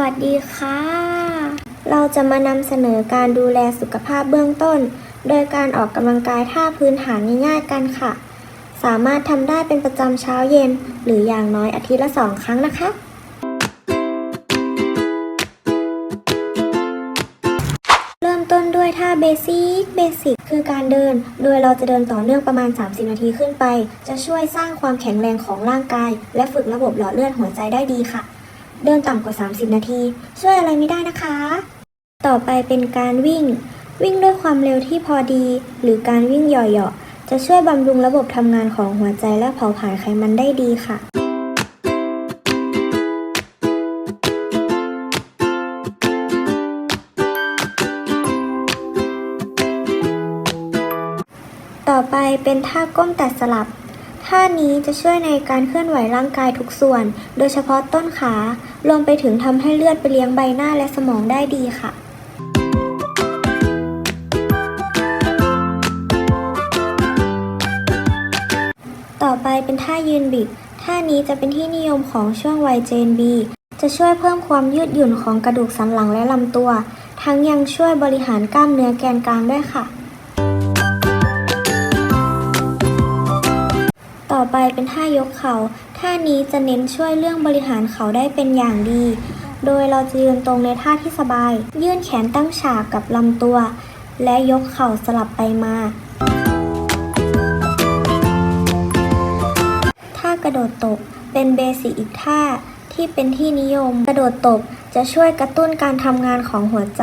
วัสดีค่ะ เราจะมานำเสนอการดูแลสุขภาพเบื้องต้น โดยการออกกำลังกายท่าพื้นฐานง่ายๆกันค่ะ สามารถทำได้เป็นประจำเช้าเย็น หรืออย่างน้อยอาทิตย์ละสองครั้งนะคะ เริ่มต้นด้วยท่าเบสิกเบสิกคือการเดิน โดยเราจะเดินต่อเนื่องประมาณ 30 นาทีขึ้นไป จะช่วยสร้างความแข็งแรงของร่างกาย และฝึกระบบหล่อเลือดหัวใจได้ดีค่ะ เดินต่ำกว่า 30 นาที ช่วยอะไรไม่ได้นะคะ ต่อไปเป็นการวิ่ง วิ่งด้วยความเร็วที่พอดี หรือการวิ่งเหยาะๆจะช่วยบำรุงระบบทำงานของหัวใจและเผาผลาญไขมันได้ดีค่ะต่อไปเป็นท่าก้มแต่สลับ ท่านี้จะช่วยในการเคลื่อนไหวร่างกายทุกส่วน โดยเฉพาะต้นขารวมไปถึงทำให้เลือดไปเลี้ยงใบหน้าและสมองได้ดีค่ะต่อไปเป็นท่ายืนบิด ท่านี้จะเป็นที่นิยมของช่วงวัยเจนบี จะช่วยเพิ่มความยืดหยุ่นของกระดูกสันหลังและลำตัว ทั้งยังช่วยบริหารกล้ามเนื้อแกนกลางด้วยค่ะ ต่อไปเป็นท่ายกเขา่า ท่านี้จะเน้นช่วยเรื่องบริหารเขาได้เป็นอย่างดี โดยเราจะยืนตรงในท่าที่สบาย ยื่นแขนตั้งฉากกับลำตัว และยกเข่าสลับไปมา ท่ากระโดดตบเป็นเบสิกอีกท่าที่เป็นที่นิยม กระโดดตบจะช่วยกระตุ้นการทำงานของหัวใจ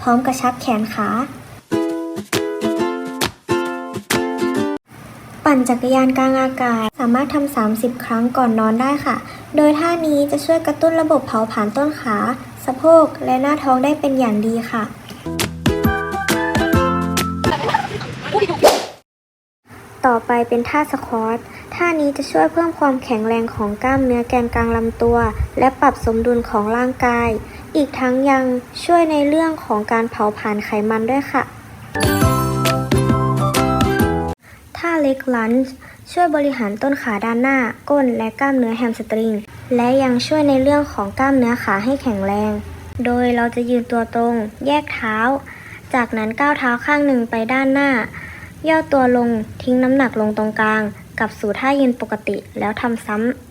พร้อมกระชับแขนขา ปั่นจักรยานกลางอากาศ สามารถทำ 30 ครั้งก่อนนอนได้ค่ะ โดยท่านี้จะช่วยกระตุ้นระบบเผาผลาญต้นขา สะโพก และหน้าท้องได้เป็นอย่างดีค่ะ ต่อไปเป็นท่าสควอตท่านี้จะช่วยเพิ่มความแข็งแรงของกล้ามเนื้อแกนกลางลำตัว และปรับสมดุลของร่างกาย อีกทั้งยังช่วยในเรื่องของการเผาผลาญไขมันด้วยค่ะ ท่าเล็กลันช์ช่วยบริหารต้นขาด้านหน้า ก้นและกล้ามเนื้อแฮมสตริง และยังช่วยในเรื่องของกล้ามเนื้อขาให้แข็งแรง โดยเราจะยืนตัวตรง แยกเท้า จากนั้นก้าวเท้าข้างหนึ่งไปด้านหน้า ย่อตัวลงทิ้งน้ำหนักลงตรงกลาง กลับสู่ท่ายืนปกติแล้วทำซ้ำ